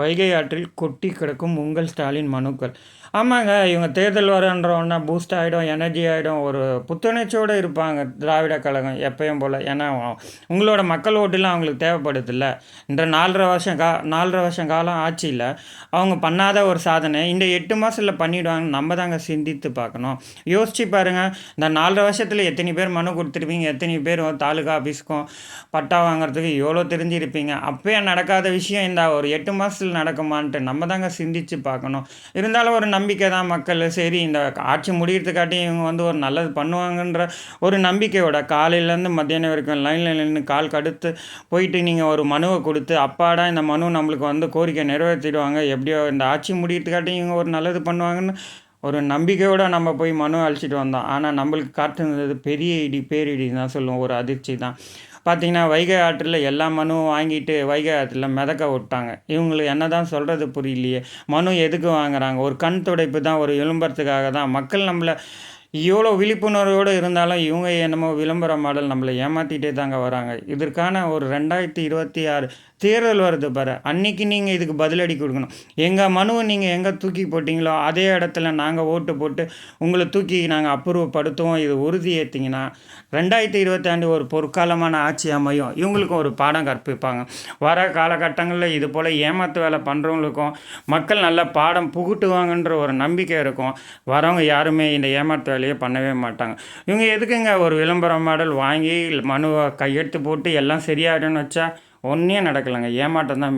வைகை ஆற்றில் கொட்டி கிடக்கும் உங்கள் ஸ்டாலின் மனுக்கள். ஆமாங்க இவங்க தேர்தல் வரன்றோன்னா பூஸ்ட் ஆகிடும் எனர்ஜி ஆகிடும் ஒரு புத்துணர்ச்சியோடு இருப்பாங்க திராவிட கழகம் எப்பயும் போல். ஏன்னா உங்களோட மக்கள் ஓட்டுலாம் அவங்களுக்கு தேவைப்படுதில்ல. இந்த நாலரை வருஷம் கா நாலரை வருஷம் காலம் ஆட்சியில் அவங்க பண்ணாத ஒரு சாதனை இந்த எட்டு மாதத்தில் பண்ணிவிடுவாங்க நம்ம தாங்க சிந்தித்து பார்க்கணும். யோசிச்சு பாருங்கள் இந்த நாலரை வருஷத்தில் எத்தனை பேர் மனு கொடுத்துருப்பீங்க எத்தனை பேர் தாலுகா ஆஃபீஸ்க்கும் பட்டா வாங்குறதுக்கு எவ்வளோ தெரிஞ்சிருப்பீங்க. அப்போயே நடக்காத விஷயம் இந்த ஒரு எட்டு மாதத்தில் நடக்குமான்ட்டு நம்ம தாங்க சிந்திச்சு பார்க்கணும். இருந்தாலும் ஒரு நம்பிக்கை தான் மக்கள். சரி இந்த ஆட்சி முடிகிறதுக்காட்டி இவங்க வந்து ஒரு நல்லது பண்ணுவாங்கன்ற ஒரு நம்பிக்கையோட காலையிலேருந்து மத்தியானம் வரைக்கும் லைனில் நின்று கால் கடுத்து போயிட்டு நீங்கள் ஒரு மனுவை கொடுத்து அப்பாடா இந்த மனு நம்மளுக்கு வந்து கோரிக்கை நிறைவேற்றிடுவாங்க. எப்படியோ இந்த ஆட்சி முடிகிறதுக்காட்டி இவங்க ஒரு நல்லது பண்ணுவாங்கன்னு ஒரு நம்பிக்கையோடு நம்ம போய் மனு அழிச்சிட்டு வந்தோம். ஆனால் நம்மளுக்கு காட்டுனது பெரிய இடி பேரிடி தான் சொல்லுவோம். ஒரு அதிர்ச்சி தான். பார்த்திங்கன்னா வைகை ஆற்றில் எல்லா மனுவும் வாங்கிட்டு வைகை ஆற்றில் மிதக்க விட்டாங்க. இவங்களுக்கு என்ன தான் சொல்கிறது புரியலையே. மனு எதுக்கு வாங்குறாங்க? ஒரு கண் துடைப்பு தான் ஒரு விளம்பரத்துக்காக தான். மக்கள் நம்மளை எவ்வளோ விழிப்புணர்வோடு இருந்தாலும் இவங்க என்னமோ விளம்பர மாடல் நம்மளை ஏமாற்றிட்டே தாங்க வராங்க. இதற்கான ஒரு ரெண்டாயிரத்தி இருபத்தி ஆறு தேர்தல் வருது பாரு. அன்னைக்கு நீங்கள் இதுக்கு பதிலடி கொடுக்கணும். எங்கள் மனுவை நீங்கள் எங்கே தூக்கி போட்டிங்களோ அதே இடத்துல நாங்கள் ஓட்டு போட்டு உங்களை தூக்கி நாங்கள் அப்புறப்படுத்துவோம். இது உறுதி ஏற்றிங்கன்னா ரெண்டாயிரத்தி இருபத்தி ஆண்டு ஒரு பொற்காலமான ஆட்சி அமையும். இவங்களுக்கும் ஒரு பாடம் கற்பிப்பாங்க. வர காலகட்டங்களில் இது போல் ஏமாத்து வேலை பண்ணுறவங்களுக்கும் மக்கள் நல்ல பாடம் புகுட்டுவாங்கன்ற ஒரு நம்பிக்கை இருக்கும். வரவங்க யாருமே இந்த ஏமாத்து வேலையை பண்ணவே மாட்டாங்க. இவங்க எதுக்குங்க ஒரு விளம்பர மாடல் வாங்கி மனுவை கையெழுத்து போட்டு எல்லாம் சரியாயிடும்னு வச்சா? ஒன்றே நடக்கலைங்க. ஏமாட்டம் தான்